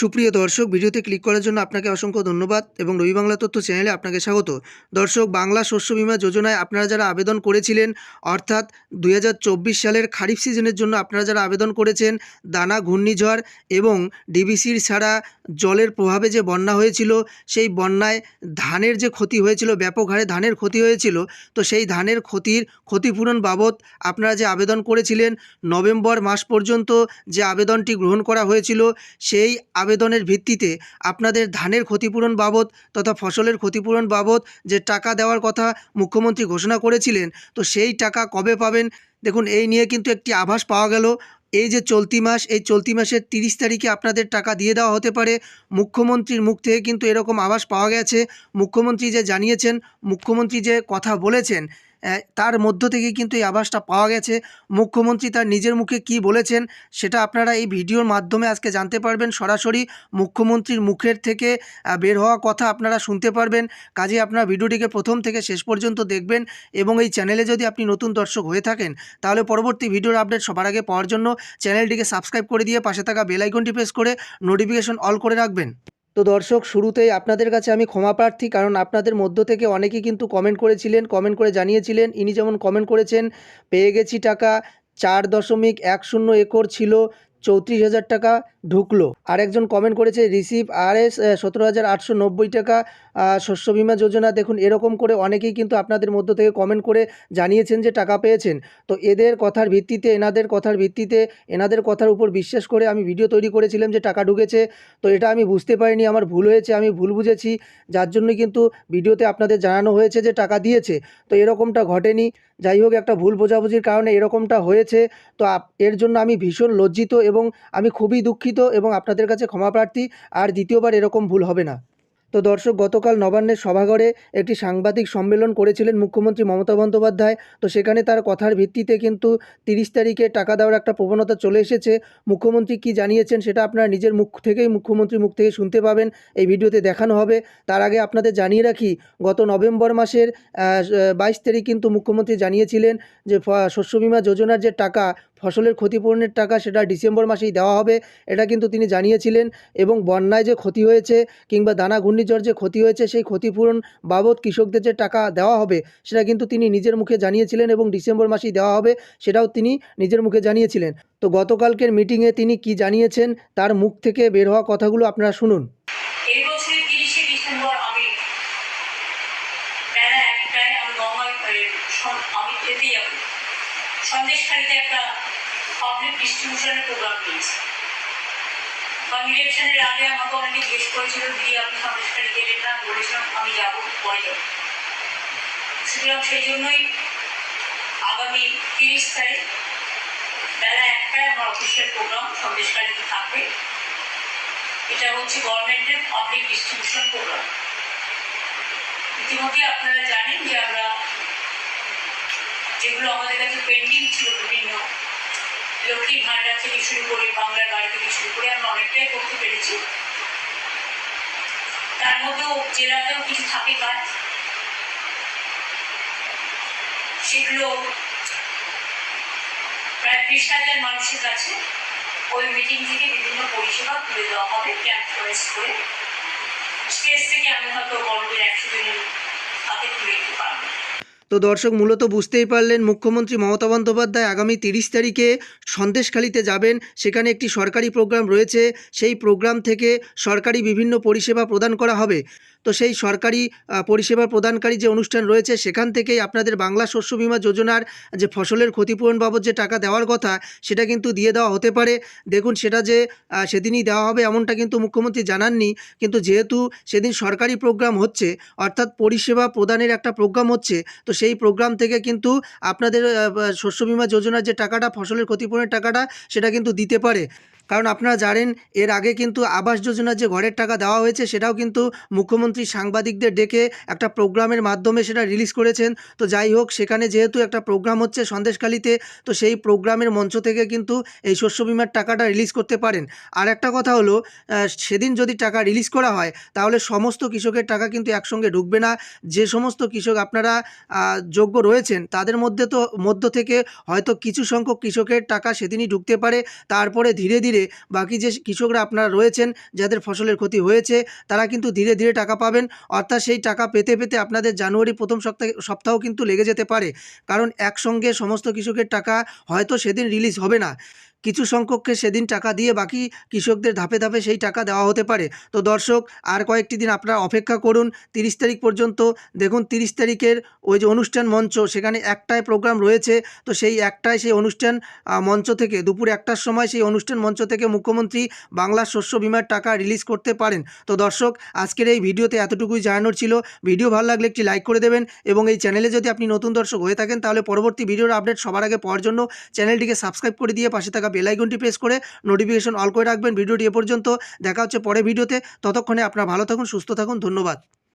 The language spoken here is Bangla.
সুপ্রিয় দর্শক, ভিডিওতে ক্লিক করার জন্য আপনাকে অসংখ্য ধন্যবাদ এবং রবি বাংলা তথ্য চ্যানেলে আপনাকে স্বাগত। দর্শক, বাংলা শস্য বীমা যোজনায় আপনারা যারা আবেদন করেছিলেন, অর্থাৎ দু হাজার চব্বিশ সালের খারিফ সিজনের জন্য আপনারা যারা আবেদন করেছেন, দানা, ঘূর্ণিঝড় এবং ডিবিসির ছাড়া জলের প্রভাবে যে বন্যা হয়েছিল, সেই বন্যায় ধানের যে ক্ষতি হয়েছিল, ব্যাপক হারে ধানের ক্ষতি হয়েছিল, তো সেই ধানের ক্ষতির ক্ষতিপূরণ বাবদ আপনারা যে আবেদন করেছিলেন, নভেম্বর মাস পর্যন্ত যে আবেদনটি গ্রহণ করা হয়েছিল, সেই আবেদনের ভিত্তিতে আপনাদের ধানের ক্ষতিপূরণ বাবদ তথা ফসলের ক্ষতিপূরণ বাবদ যে টাকা দেওয়ার কথা মুখ্যমন্ত্রী ঘোষণা করেছিলেন, তো সেই টাকা কবে পাবেন? দেখুন, এই নিয়ে কিন্তু একটি আভাস পাওয়া গেল। এই যে চলতি মাস, এই চলতি মাসের তিরিশ তারিখে আপনাদের টাকা দিয়ে দেওয়া হতে পারে। মুখ্যমন্ত্রীর মুখ থেকে কিন্তু এরকম আভাস পাওয়া গেছে। মুখ্যমন্ত্রী যে জানিয়েছেন, মুখ্যমন্ত্রী যে কথা বলেছেন তার মধ্য থেকে কিন্তু এই আভাসটা পাওয়া গেছে। মুখ্যমন্ত্রী তার নিজের মুখে কি বলেছেন সেটা আপনারা এই ভিডিওর মাধ্যমে আজকে জানতে পারবেন। সরাসরি মুখ্যমন্ত্রীর মুখের থেকে বের হওয়া কথা আপনারা শুনতে পারবেন। কাজে আপনারা ভিডিওটিকে প্রথম থেকে শেষ পর্যন্ত দেখবেন এবং এই চ্যানেলে যদি আপনি নতুন দর্শক হয়ে থাকেন, তাহলে পরবর্তী ভিডিওর আপডেট সবার আগে পাওয়ার জন্য চ্যানেলটিকে সাবস্ক্রাইব করে দিয়ে পাশে থাকা বেল আইকনটি প্রেস করে নোটিফিকেশন অল করে রাখবেন। তো দর্শক, শুরুতেই আপনাদের কাছে আমি ক্ষমা প্রার্থী, কারণ আপনাদের মধ্য থেকে অনেকেই কিন্তু কমেন্ট করেছিলেন কমেন্ট করে জানিয়েছিলেন। ইনি যেমন কমেন্ট করেছেন, পেয়ে গেছি টাকা, চার দশমিক এক শূন্য একর ছিল। চৌত্রিশ হাজার টাকা ঢুকলো। আরেকজন কমেন্ট করেছে, রিসিভ আর এস সতেরো হাজার আটশো নব্বই টাকা শস্য বিমা যোজনা। দেখুন, এরকম করে অনেকেই কিন্তু আপনাদের মধ্য থেকে কমেন্ট করে জানিয়েছেন যে টাকা পেয়েছেন। তো এদের কথার ভিত্তিতে, এনাদের কথার ভিত্তিতে, এনাদের কথার উপর বিশ্বাস করে আমি ভিডিও তৈরি করেছিলাম যে টাকা ঢুকেছে। তো এটা আমি বুঝতে পারিনি, আমার ভুল হয়েছে, আমি ভুল বুঝেছি। যার জন্য কিন্তু ভিডিওতে আপনাদের জানানো হয়েছে যে টাকা দিয়েছে। তো এরকমটা ঘটেনি। যাই হোক, একটা ভুল বোঝাবুঝির কারণে এরকমটা হয়েছে। তো এর জন্য আমি ভীষণ লজ্জিত এবং আমি খুবই দুঃখিত এবং আপনাদের কাছে ক্ষমা প্রার্থী, আর দ্বিতীয়বার এরকম ভুল হবে না। তো দর্শক, গতকাল নবান্নের সভাঘরে একটি সাংবাদিক সম্মেলন করেছিলেন মুখ্যমন্ত্রী মমতা বন্দ্যোপাধ্যায়। তো সেখানে তার কথার ভিত্তিতে কিন্তু তিরিশ তারিখে টাকা দেওয়ার একটা প্রবণতা চলে এসেছে। মুখ্যমন্ত্রী কি জানিয়েছেন সেটা আপনারা নিজের মুখ থেকেই, মুখ্যমন্ত্রীর মুখ থেকে শুনতে পাবেন। এই ভিডিওতে দেখানো হবে। তার আগে আপনাদের জানিয়ে রাখি, গত নভেম্বর মাসের বাইশ তারিখ কিন্তু মুখ্যমন্ত্রী জানিয়েছিলেন যে শস্য বিমা যোজনার যে টাকা ফসলের ক্ষতিপূরণের টাকা সেটা ডিসেম্বর মাসেই দেওয়া হবে, এটা কিন্তু তিনি জানিয়েছিলেন। এবং বন্যায় যে ক্ষতি হয়েছে কিংবা দানা ঘূর্ণিঝড় যে ক্ষতি হয়েছে, সেই ক্ষতিপূরণ বাবদ কৃষকদের যে টাকা দেওয়া হবে, সেটা কিন্তু তিনি নিজের মুখে জানিয়েছিলেন এবং ডিসেম্বর মাসেই দেওয়া হবে, সেটাও তিনি নিজের মুখে জানিয়েছিলেন। তো গতকালকের মিটিংয়ে তিনি কি জানিয়েছেন, তার মুখ থেকে বের হওয়া কথাগুলো আপনারা শুনুন এই বছরের তিরিশে ডিসেম্বর আমি বেলা একটায় আমি নর্মাল আমি খেতে যাব সন্দেশখালিতে একটা পাবলিক ডিস্ট্রিবিউশনের প্রোগ্রাম নিয়েছি কারণ ইলেকশনের আগে আমাকে অনেকে জিজ্ঞেস করেছিল, দিদি আপনি সন্দেশখালি গেলেন না, বলেছিলাম আমি যাব, পরে যাব। সুতরাং সেই জন্যই আগামী তিরিশ তারিখ বেলা একটায় আমার অফিসিয়াল প্রোগ্রাম সন্দেশখালিতে থাকবে। এটা হচ্ছে গভর্নমেন্টের পাবলিক ডিস্ট্রিবিউশন প্রোগ্রাম ইতিমধ্যে আপনারা জানেন যে আমরা যেগুলো আমাদের কাছে পেন্ডিং ছিল বিভিন্ন লক্ষ্মীর ভাণ্ডার থেকে শুরু করে বাংলার বাড়ি থেকে শুরু করে আমরা অনেকটাই করতে পেরেছি। তার মধ্যেও জেলাতেও কিছু থাকে কাজ। সেগুলো প্রায় বিশ হাজার মানুষের কাছে ওই মিটিং থেকে বিভিন্ন পরিষেবা তুলে দেওয়া হবে ক্যাম্প চয়েস করে স্টেজ থেকে আমি হয়তো বড়দের একশো জনের হাতে তুলে দিতে পারব তো দর্শক, মূলত বুঝতেই পারলেন মুখ্যমন্ত্রী মমতা বন্দ্যোপাধ্যায় আগামী তিরিশ তারিখে সন্দেশখালিতে যাবেন। সেখানে একটি সরকারি প্রোগ্রাম রয়েছে। সেই প্রোগ্রাম থেকে সরকারি বিভিন্ন পরিষেবা প্রদান করা হবে। তো সেই সরকারি পরিষেবা প্রদানকারী যে অনুষ্ঠান রয়েছে, সেখান থেকেই আপনাদের বাংলা শস্য বীমা যোজনার যে ফসলের ক্ষতিপূরণ বাবদ যে টাকা দেওয়ার কথা, সেটা কিন্তু দিয়ে দেওয়া হতে পারে। দেখুন, সেটা যে সেদিনই দেওয়া হবে এমনটা কিন্তু মুখ্যমন্ত্রী জানাননি। কিন্তু যেহেতু সেদিন সরকারি প্রোগ্রাম হচ্ছে, অর্থাৎ পরিষেবা প্রদানের একটা প্রোগ্রাম হচ্ছে, তো সেই প্রোগ্রাম থেকে কিন্তু আপনাদের শস্য বীমা যোজনার যে টাকাটা, ফসলের ক্ষতিপূরণের টাকাটা, সেটা কিন্তু দিতে পারে। কারণ আপনারা জানেন, এর আগে কিন্তু আবাস যোজনার যে ঘরের টাকা দেওয়া হয়েছে, সেটাও কিন্তু মুখ্যমন্ত্রী সাংবাদিকদের ডেকে একটা প্রোগ্রামের মাধ্যমে সেটা রিলিজ করেছেন। তো যাই হোক, সেখানে যেহেতু একটা প্রোগ্রাম হচ্ছে সন্দেশখালিতে, তো সেই প্রোগ্রামের মঞ্চ থেকে কিন্তু এই শস্য বিমার টাকাটা রিলিজ করতে পারেন। আর একটা কথা হলো সেদিন যদি টাকা রিলিজ করা হয়, তাহলে সমস্ত কৃষকের টাকা কিন্তু একসঙ্গে ঢুকবে না। যে সমস্ত কৃষক আপনারা যোগ্য রয়েছেন, তাদের মধ্যে তো, মধ্য থেকে হয়তো কিছু সংখ্যক কৃষকের টাকা সেদিনই ঢুকতে পারে। তারপরে ধীরে ধীরে বাইরে বাকি যে কৃষকরা আপনারা রয়েছেন, যাদের ফসলের ক্ষতি হয়েছে, তারা কিন্তু ধীরে ধীরে টাকা পাবেন। অর্থাৎ সেই টাকা পেতে পেতে আপনাদের জানুয়ারি প্রথম সপ্তাহে, সপ্তাহ কিন্তু লেগে যেতে পারে। কারণ একসঙ্গে সমস্ত কৃষকের টাকা হয়তো সেদিন রিলিজ হবে না। কিছু সংখ্যককে সেদিন টাকা দিয়ে বাকি কৃষকদের ধাপে ধাপে সেই টাকা দেওয়া হতে পারে। তো দর্শক, আর কয়েকটি দিন আপনারা অপেক্ষা করুন। তিরিশ তারিখ পর্যন্ত দেখুন, তিরিশ তারিখের ওই যে অনুষ্ঠান মঞ্চ, সেখানে একটাই প্রোগ্রাম রয়েছে। তো সেই একটাই সেই অনুষ্ঠান মঞ্চ থেকে, দুপুর একটার সময় সেই অনুষ্ঠান মঞ্চ থেকে মুখ্যমন্ত্রী বাংলার শস্য বিমার টাকা রিলিজ করতে পারেন। তো দর্শক, আজকের এই ভিডিওতে এতটুকুই জানানোর ছিল। ভিডিও ভালো লাগলে একটি লাইক করে দেবেন এবং এই চ্যানেলে যদি আপনি নতুন দর্শক হয়ে থাকেন, তাহলে পরবর্তী ভিডিওর আপডেট সবার আগে পাওয়ার জন্য চ্যানেলটিকে সাবস্ক্রাইব করে দিয়ে পাশে থাকা বেল আইকনটি প্রেস করে নোটিফিকেশন অল করে রাখবেন। ভিডিওটি এ পর্যন্ত। দেখা হচ্ছে পরে ভিডিওতে। ততক্ষণে আপনারা ভালো থাকুন, সুস্থ থাকুন। ধন্যবাদ।